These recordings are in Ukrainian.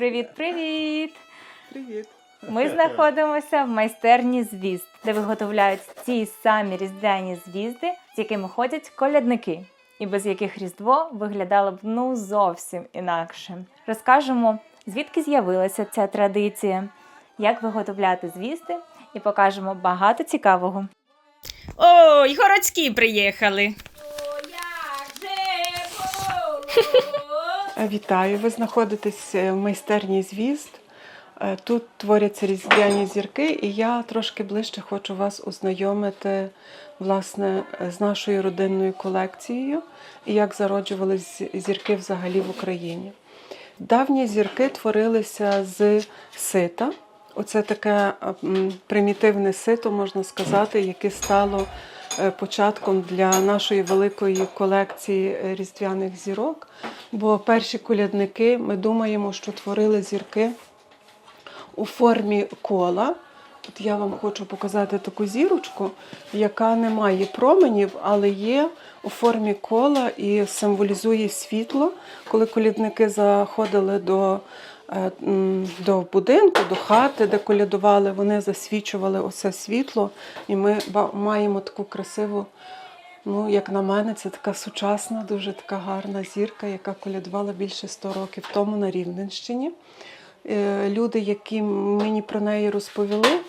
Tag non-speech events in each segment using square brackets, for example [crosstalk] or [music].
Привіт, привіт! Привіт. Ми знаходимося в майстерні звізд, де виготовляють ті самі різдвяні звізди, з якими ходять колядники, і без яких Різдво виглядало б ну зовсім інакше. Розкажемо, звідки з'явилася ця традиція, як виготовляти звізди, і покажемо багато цікавого. Ой, городські приїхали. Е, [laughs] Вітаю! Ви знаходитесь е, в майстерні звізд. Е, Тут творяться різдвяні зірки, і я трошки ближче хочу вас ознайомити власне з нашою родинною колекцією і як зароджувались зірки взагалі в Україні. Давні зірки творилися з сита. Оце таке примітивне сито, можна сказати, яке стало початком для нашої великої колекції е, різдвяних зірок. Бо перші колядники, ми думаємо, що творили зірки у формі кола. Тут я вам хочу показати таку зірочку, яка не має променів, але є у формі кола і символізує світло. Коли колядники заходили до, е, до будинку, до хати, де колядували, вони засвічували оце світло, і ми маємо таку красиву. Ну, як на мене, це така сучасна, дуже така гарна зірка, яка колядувала більше 100 років тому на Рівненщині. Е, Люди, які мені про неї розповіли,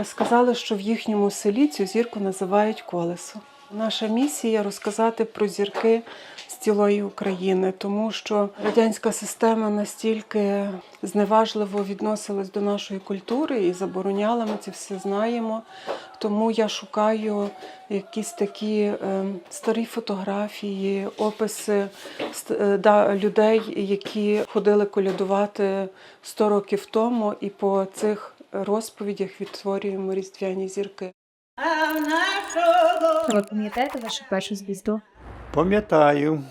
е, сказали, що в їхньому селі цю зірку називають колесо. Наша місія розказати про зірки з цілої України, тому що радянська система настільки зневажливо відносилась до нашої культури і забороняла, ми це все знаємо. Тому я шукаю якісь такі е, старі фотографії, описи е, да, людей, які ходили колядувати 100 років тому, і по цих розповідях відтворюємо різдвяні зірки. Ви пам'ятаєте вашу першу звізду? Пам'ятаю.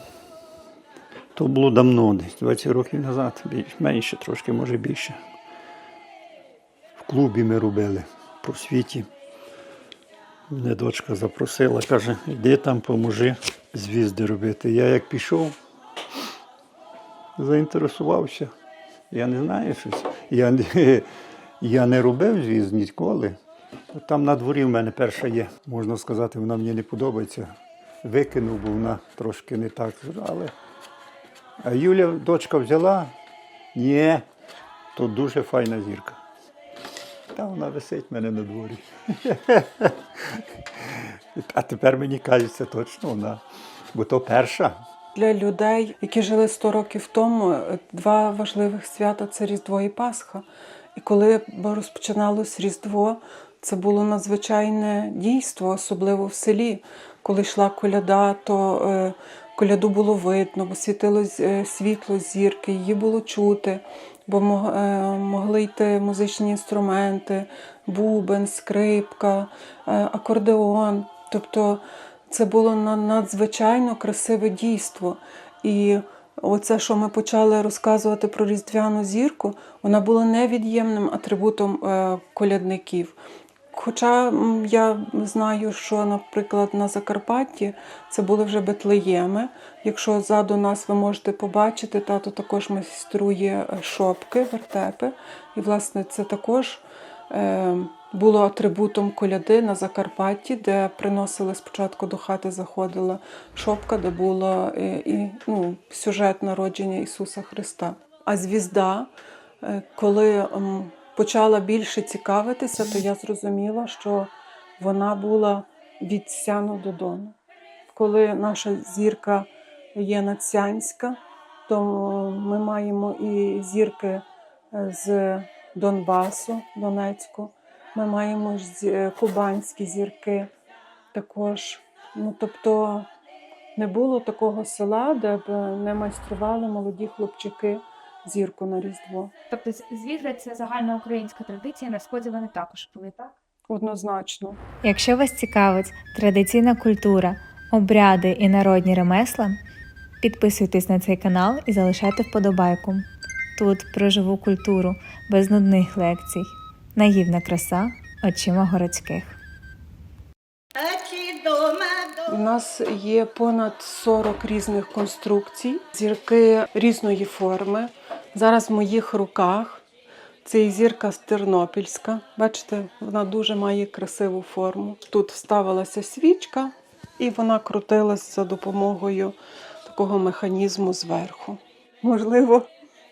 То було давно, десь 20 років назад, менше трошки, може більше. В клубі ми робили по світі. Мене дочка запросила, каже, йди там, поможи звізди робити. Я як пішов, заінтересувався. Я не знаю щось. Я, [laughs] я не робив звізд ніколи. Там на дворі в мене перша є. Можна сказати, вона мені не подобається. Викинув, бо вона трошки не так. Але... А Юля, дочка взяла, ні, то дуже файна зірка. Та вона висить в мене на дворі. [laughs] А тепер мені кажеться точно вона, бо то перша. Для людей, які жили 100 років тому, два важливих свята це Різдво і Пасха. І коли розпочиналось Різдво, це було надзвичайне дійство, особливо в селі. Коли йшла коляда, то е, коляду було видно, бо світило е, світло зірки, її було чути, бо е, могли йти музичні інструменти, бубен, скрипка, акордеон. Тобто це було надзвичайно красиве дійство. І оце, що ми почали розказувати про різдвяну зірку, вона була невід'ємним атрибутом колядників. Хоча я знаю, що, наприклад, на Закарпатті це були вже Бетлеєми. Якщо ззаду нас ви можете побачити, тато також майструє е, шопки, вертепи. І, власне, це також е, було атрибутом коляди на Закарпатті, де приносили спочатку до хати, заходила шопка, де було е, і, ну, сюжет народження Ісуса Христа. А звізда, коли почала більше цікавитися, то я зрозуміла, що вона була від Сяну до. Коли наша зірка є надсянська, то ми маємо і зірки е, з Донбасу, Донецьку. Ми маємо е, кубанські зірки також. Ну, тобто не було такого села, де б не майстрували молоді хлопчики зірку на Різдво. Тобто звізди це загальноукраїнська традиція, на сході вони також були, так? Однозначно. Якщо вас цікавить традиційна культура, обряди і народні ремесла, підписуйтесь на цей канал і залишайте вподобайку. Тут про живу культуру без нудних лекцій. Наївна краса очима городських. У нас є понад 40 різних конструкцій, зірки різної форми. Зараз в моїх руках це є зірка Тернопільська. Бачите, вона дуже має красиву форму. Тут вставилася свічка, і вона крутилась за допомогою такого механізму зверху. Можливо,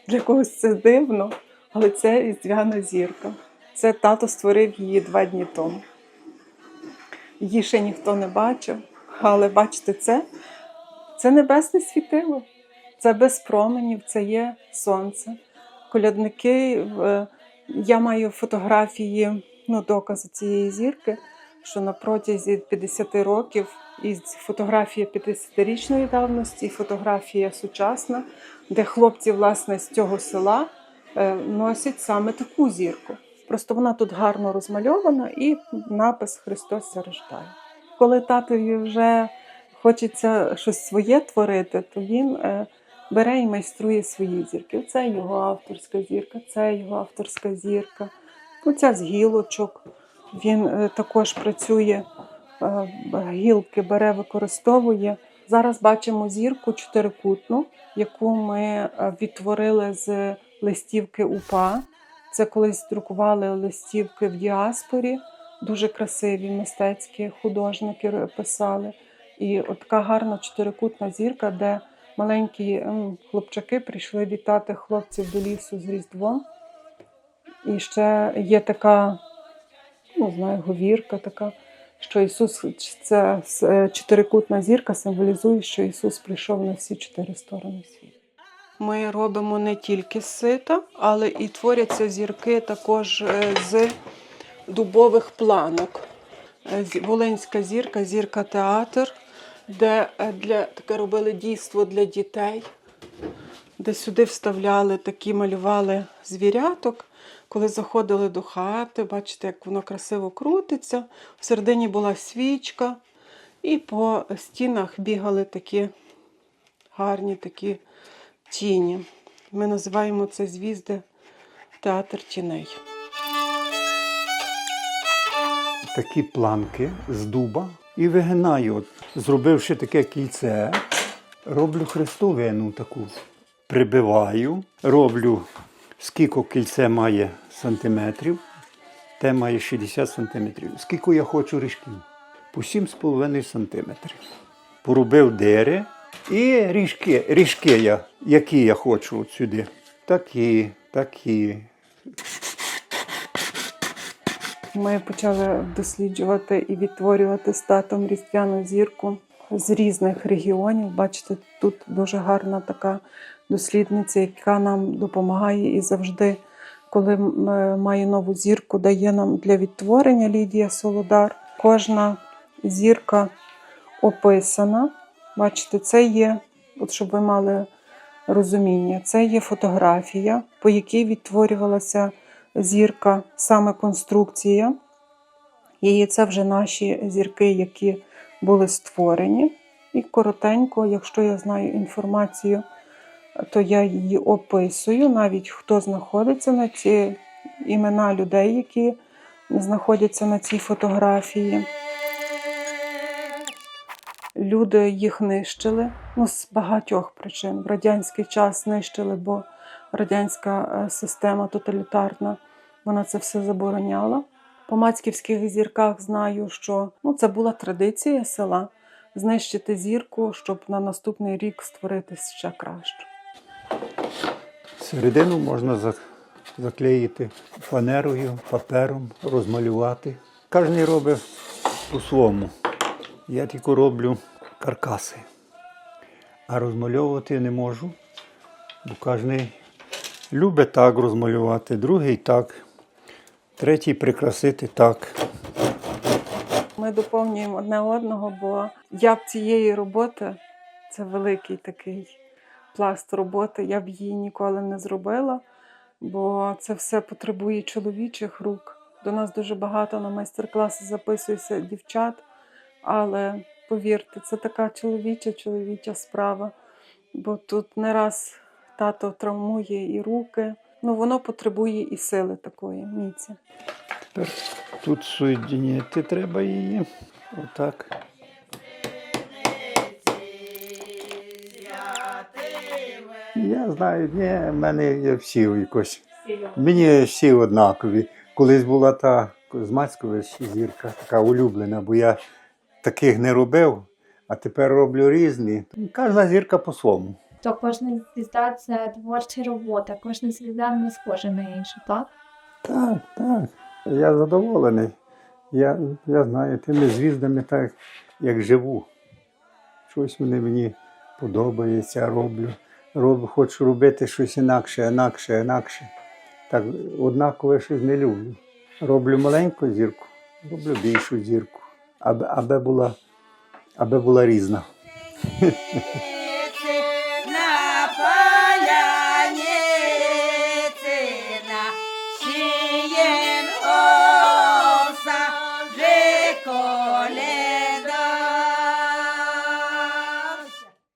для когось це дивно, але це різдвяна зірка. Це тато створив її два дні тому. Її ще ніхто не бачив, але бачите, це, це небесне світило. Це без променів, це є сонце. Колядники, е, я маю фотографії, ну, докази цієї зірки, що на протязі 50 років і фотографія 50-річної давності, фотографія сучасна, де хлопці, власне, з цього села е, носять саме таку зірку. Просто вона тут гарно розмальована і напис Христос се рождає. Коли татові вже хочеться щось своє творити, то він е, бере і майструє свої зірки. Це його авторська зірка, це його авторська зірка. Оця з гілочок. Він е, також працює, е, гілки бере, використовує. Зараз бачимо зірку чотирикутну, яку ми відтворили з листівки УПА. Це колись друкували листівки в діаспорі, дуже красиві мистецькі художники писали. І от така гарна чотирикутна зірка, де маленькі хлопчаки прийшли вітати хлопців до лісу з Різдвом. І ще є така, ну, знаю, говірка така, що Ісус, це чотирикутна зірка символізує, що Ісус прийшов на всі чотири сторони світу. Ми робимо не тільки сита, але і творяться зірки також е, з дубових планок. Е, Волинська зірка, зірка театр, де е, для, таке робили дійство для дітей, де сюди вставляли такі, малювали звіряток. Коли заходили до хати, бачите, як воно красиво крутиться. Всередині була свічка, і по стінах бігали такі гарні такі тіні. Ми називаємо це звізди театр тіней. Такі планки з дуба і вигинаю. От, зробивши таке кільце, роблю хрестовину таку. Прибиваю, роблю, скільки кільце має сантиметрів, те має 60 сантиметрів. Скільки я хочу ріжків? По 7,5 сантиметрів. Поробив дири і ріжки, ріжки я, які я хочу от сюди. Такі, такі, Ми почали досліджувати і відтворювати з татом різдвяну зірку з різних регіонів. Бачите, тут дуже гарна така дослідниця, яка нам допомагає і завжди, коли е, має нову зірку, дає нам для відтворення Лідія Солодар. Кожна зірка описана. Бачите, це є, от щоб ви мали розуміння, це є фотографія, по якій відтворювалася зірка, саме конструкція. І це вже наші зірки, які були створені. І коротенько, якщо я знаю інформацію, то я її описую, навіть хто знаходиться на ці імена людей, які знаходяться на цій фотографії. Люди їх нищили ну, з багатьох причин. В радянський час нищили, бо радянська е, система тоталітарна вона це все забороняла. По мацьківських зірках знаю, що ну, це була традиція села знищити зірку, щоб на наступний рік створити ще краще. Середину можна заклеїти фанерою, папером, розмалювати. Кожен робить по-своєму. Я тільки роблю каркаси, а розмальовувати не можу, бо кожен любить так розмалювати, другий так, третій прикрасити так. Ми доповнюємо одне одного, бо я б цієї роботи це великий такий пласт роботи. Я б її ніколи не зробила, бо це все потребує чоловічих рук. До нас дуже багато на майстер-класи записується дівчат, але повірте, це така чоловіча, чоловіча справа. Бо тут не раз тато травмує і руки. Ну, воно потребує і сили такої міці. Тепер тут соєдиняти треба її. Отак. Я знаю, ні, в мене є всі якось. Мені всі однакові. Колись була та з зірка, така улюблена, бо я таких не робив, а тепер роблю різні. Кожна зірка по-своєму. То кожна звізда це творча робота, кожна звізда не схожа на іншу, так? Так, так. Я задоволений. Я, я знаю, тими звіздами так, як живу. Щось вони мені подобається, роблю. Роб, хочу робити щось інакше, інакше, інакше. Так, однакове щось не люблю. Роблю маленьку зірку, роблю більшу зірку, аби, аби, була, аби була різна. [laughs]